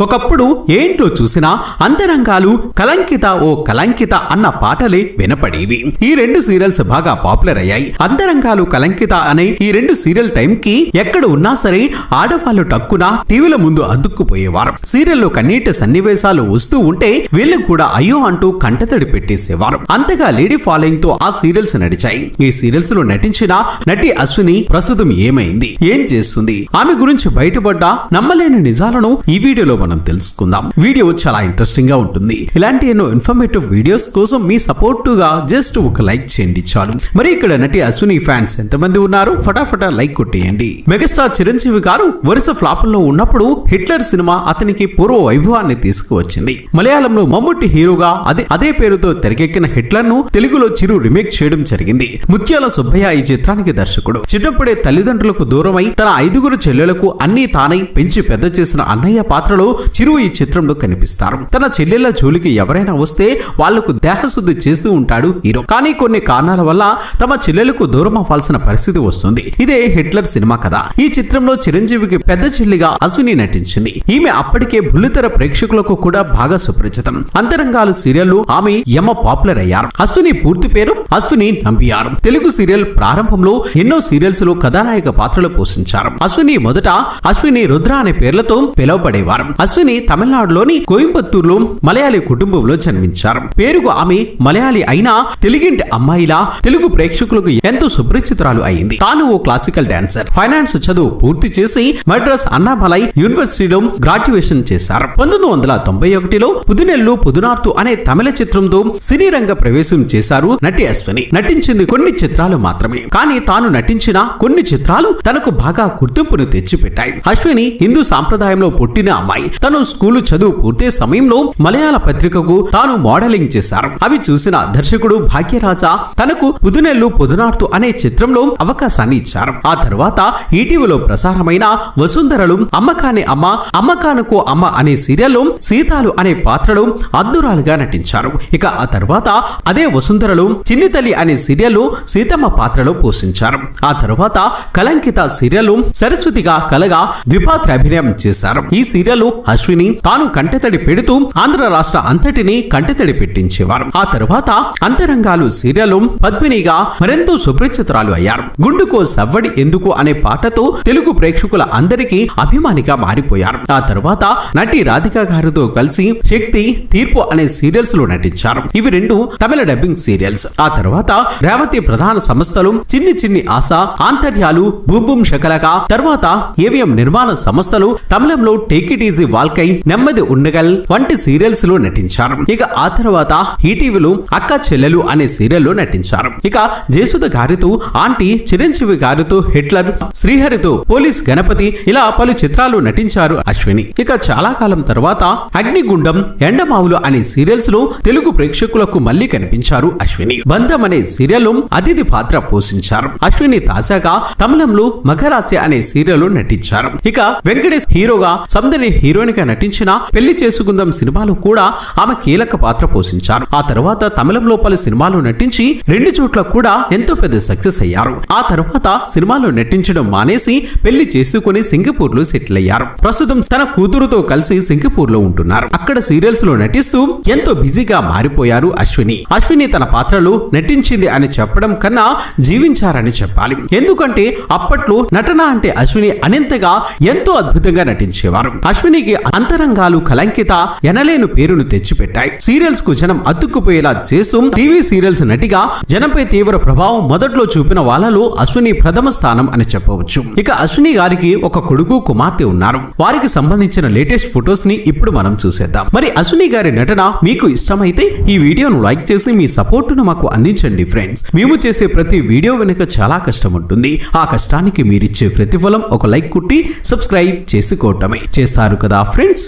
ఒకప్పుడు ఏంట్లో చూసినా అంతరంగాలు కలంకిత ఓ కలంకిత అన్న పాటలే వినపడేవి. ఈ రెండు సీరియల్స్ బాగా పాపులర్ అయ్యాయి. అంతరంగాలు కలంకిత అనే ఈ రెండు సీరియల్ టైం కి ఎక్కడ ఉన్నా సరే ఆడవాళ్ళు టక్కున టీవీల ముందు అద్దుక్కుపోయేవారు సీరియల్లో కన్నీటి సన్నివేశాలు వస్తూ ఉంటే వీళ్ళు కూడా అయ్యో అంటూ కంటతడి పెట్టేసేవారు. అంతగా లేడీ ఫాలోయింగ్తో ఆ సీరియల్స్ నడిచాయి. ఈ సీరియల్స్లో నటించిన నటి అశ్విని ప్రస్తుతం ఏమైంది? ఏం చేస్తుంది? ఆమె గురించి బయటపడ్డ? నమ్మలేని నిజాలను ఈ వీడియోలో మనం తెలుసుకుందాం. వీడియో చాలా ఇంట్రెస్టింగ్గా ఉంటుంది. ఇలాంటి ఎన్నో ఇన్ఫర్మేటివ్ వీడియోస్ కోసం మీ సపోర్ట్గా జస్ట్ ఒక లైక్ చేయండి చాలు. మరి ఇక్కడ నటి అశ్విని ఫ్యాన్స్ ఎంతమంది ఉన్నారు? ఫటాఫటా లైక్ కొట్టేయండి. మెగాస్టార్ చిరంజీవి గారు వరుస ఫ్లాపుల్లో ఉన్నప్పుడు హిట్లర్ సినిమా అతనికి పూర్వ వైభవాన్ని తీసుకువచ్చింది. మలయాళంలో మమ్ముట్టి హీరోగా అదే అదే పేరుతో తెరకెక్కిన హిట్లర్ను తెలుగులో చిరు రిమేక్ చేయడం జరిగింది. ముత్యాల సుబ్బయ్య ఈ చిత్రానికి దర్శకుడు. చిన్నప్పుడే తల్లిదండ్రులకు దూరమై తన ఐదుగురు చెల్లెలకు అన్ని తానై పెంచి పెద్ద చేసిన అన్నయ్య పాత్రలో చిరు ఈ చిత్రంలో కనిపిస్తారు. తన చెల్లెల జోలికి ఎవరైనా వస్తే వాళ్ళకు దేహశుద్ధి చేస్తూ ఉంటాడు హీరో. కానీ కొన్ని కారణాల వల్ల తమ చెల్లెలకు దూరం అవ్వాల్సిన పరిస్థితి వస్తుంది. ఇదే హిట్లర్ సినిమా కథ. ఈ చిత్రంలో చిరంజీవికి పెద్ద చెల్లిగా అశ్విని నటించింది. ఈమె అప్పటికే బుల్లితెర ప్రేక్షకులకు కూడా బాగా సుపరిచితం. అంతరంగాలు సీరియల్ ఆమె యమ పాపులర్ అయ్యారు. అశ్విని పూర్తి పేరు అశ్విని నంబియార్. తెలుగు సీరియల్ ప్రారంభంలో ఎన్నో సీరియల్స్లో కథానాయక పాత్రలు పోషించారు. అశ్విని మొదట అశ్విని రుద్ర అనే పేర్లతో పిలువబడేవారు. అశ్విని తమిళనాడులోని కోయంబత్తూరులో మలయాళీ కుటుంబంలో జన్మించారు. పేరుకు ఆమె మలయాళీ అయినా తెలుగింటి అమ్మాయిలా తెలుగు ప్రేక్షకులకు ఎంతో సుపరిచితురాలు అయింది. తాను ఓ క్లాసికల్ డాన్సర్. ఫైనాన్స్ చదువు పూర్తి చేసి మద్రాస్ అన్నామలై యూనివర్సిటీలో గ్రాడ్యుయేషన్ చేశారు. పంతొమ్మిది వందల తొంభై ఒకటిలో పుదునెల్లు పుదునార్తు అనే తమిళ చిత్రంతో సినీ రంగ ప్రవేశం చేశారు నటి అశ్విని. నటించింది కొన్ని చిత్రాలు మాత్రమే. కానీ తాను నటించిన కొన్ని చిత్రాలు తనకు బాగా గుర్తింపును తెచ్చిపెట్టాయి. అశ్విని హిందూ సాంప్రదాయంలో పుట్టిన అమ్మాయి. తను స్కూలు చదువు పూర్తి సమయంలో మలయాళ పత్రికకు తాను మోడలింగ్ చేశారు. అవి చూసిన దర్శకుడు భాగ్యరాజా తనకు పుదునెల్లు పుదునార్తు అనే చిత్రంలో అవకాశాన్ని ఇచ్చారు. ఆ తర్వాత ఈటీవీలో ప్రసారమైన వసుంధరలు అమ్మకాని అమ్మ అమ్మకానుకు అమ్మ అనే సీరియల్లో సీతాలు అనే పాత్రలో అద్దురాలుగా నటించారు. ఇక ఆ తర్వాత అదే వసుంధరలు చిన్ని తల్లి అనే సీరియల్లో సీతమ్మ పాత్రలో పోషించారు. ఆ తర్వాత కలంకిత సీరియల్ సరస్వతిగా కలగా ద్విపాత్ర అభినయం చేశారు. ఈ సీరియల్ అశ్విని తాను కంటెతడి పెడుతూ ఆంధ్ర రాష్ట్ర అంతటిని కంటెతడి పెట్టించేవారు. ఆ తర్వాత అంతరంగాలు సీరియల్ పద్మినిగా మరెంతో సుపరిచితురాలు అయ్యారు. గుండుకో సవ్వడి ఎందుకు అనే పాటతో తెలుగు ప్రేక్షకుల అందరికీ అభిమానిగా మారిపోయారు. ఆ తర్వాత నటి రాధిక గారితో కలిసి శక్తి తీర్పు అనే సీరియల్స్లో నటించారు. ఇవి రెండు తమిళ డబ్బింగ్ సీరియల్స్. ఆ తర్వాత రేవతి ప్రధాన సంస్థలు చిన్ని చిన్ని ఆశ ఆంతర్యాలు బూమ్ శకలక తర్వాత ఏవిఎం నిర్మాణ సంస్థలు తమిళంలో టేక్ ఇట్ ఈజీ వాల్కై నెమ్మది ఉండగల్ వంటి సీరియల్స్లో నటించారు. ఇక ఆ తర్వాత ఈటీవీలో అక్క చెల్లెలు అనే సీరియల్లో నటించారు. ఇక జయసుధ గారితో ఆంటీ చిరంజీవి గారితో హిట్లర్ శ్రీహరితో పోలీస్ గణపతి ఇలా పలు చిత్రాలు నటించారు అశ్విని. ఇక చాలా కాలం తర్వాత అగ్నిగుండం ఎండమావులు అనే సీరియల్స్లో తెలుగు ప్రేక్షకులకు మళ్ళీ కనిపించారు అశ్విని. బంధం అనే సీరియల్ అతిథి పాత్ర పోషించారు. అశ్విని తాజాగా తమిళంలో మఘరాశి అనే సీరియల్ నటించారు. ఇక వెంకటేష్ హీరోగా సౌందర్య హీరో హీరోయిన్గా నటించిన పెళ్ళి చేసుకుందాం సినిమాలో కూడా ఆమె కీలక పాత్ర పోషించారు. ఆ తర్వాత తమిళంలో పలు సినిమాలు నటించి రెండు చోట్ల కూడా ఎంతో పెద్ద సక్సెస్ అయ్యారు. ఆ తర్వాత సినిమాలో నటించడం మానేసి పెళ్ళి చేసుకుని సింగపూర్లో సెటిల్ అయ్యారు. ప్రస్తుతం తన కూతురుతో కలిసి సింగపూర్లో ఉంటున్నారు. అక్కడ సీరియల్స్లో నటిస్తూ ఎంతో బిజీగా మారిపోయారు అశ్విని. అశ్విని తన పాత్రలో నటించింది అని చెప్పడం కన్నా జీవించారని చెప్పాలి. ఎందుకంటే అప్పట్లో నటన అంటే అశ్విని అనంతగా ఎంతో అద్భుతంగా నటించేవారు. అశ్వినికి అంతరంగాలు కలంకిత ఎనలేని పేరును తెచ్చిపెట్టాయి. సీరియల్స్కు జనం అతుక్కుపోయేలా చేస్తూ టీవీ సీరియల్స్ నటిగా జనంపై తీవ్ర ప్రభావం మొదట్లో చూపిన వాళ్ళలో అశ్విని ప్రథమ స్థానం అని చెప్పవచ్చు. ఇక అశ్విని గారికి ఒక కొడుకు కుమార్తె ఉన్నారు. వారికి సంబంధించిన లేటెస్ట్ ఫొటోస్ని ఇప్పుడు మనం చూసేద్దాం. మరి అశ్విని గారి నటన మీకు ఇష్టమైతే ఈ వీడియోను లైక్ చేసి మీ సపోర్టును మాకు అందించండి ఫ్రెండ్స్. మేము చేసే ప్రతి వీడియో వెనుక చాలా కష్టం ఉంటుంది. ఆ కష్టానికి మీరిచ్చే ప్రతిఫలం ఒక లైక్ కుట్టి సబ్స్క్రైబ్ చేసుకోవటమే. చేస్తారు కదా ఫ్రెండ్స్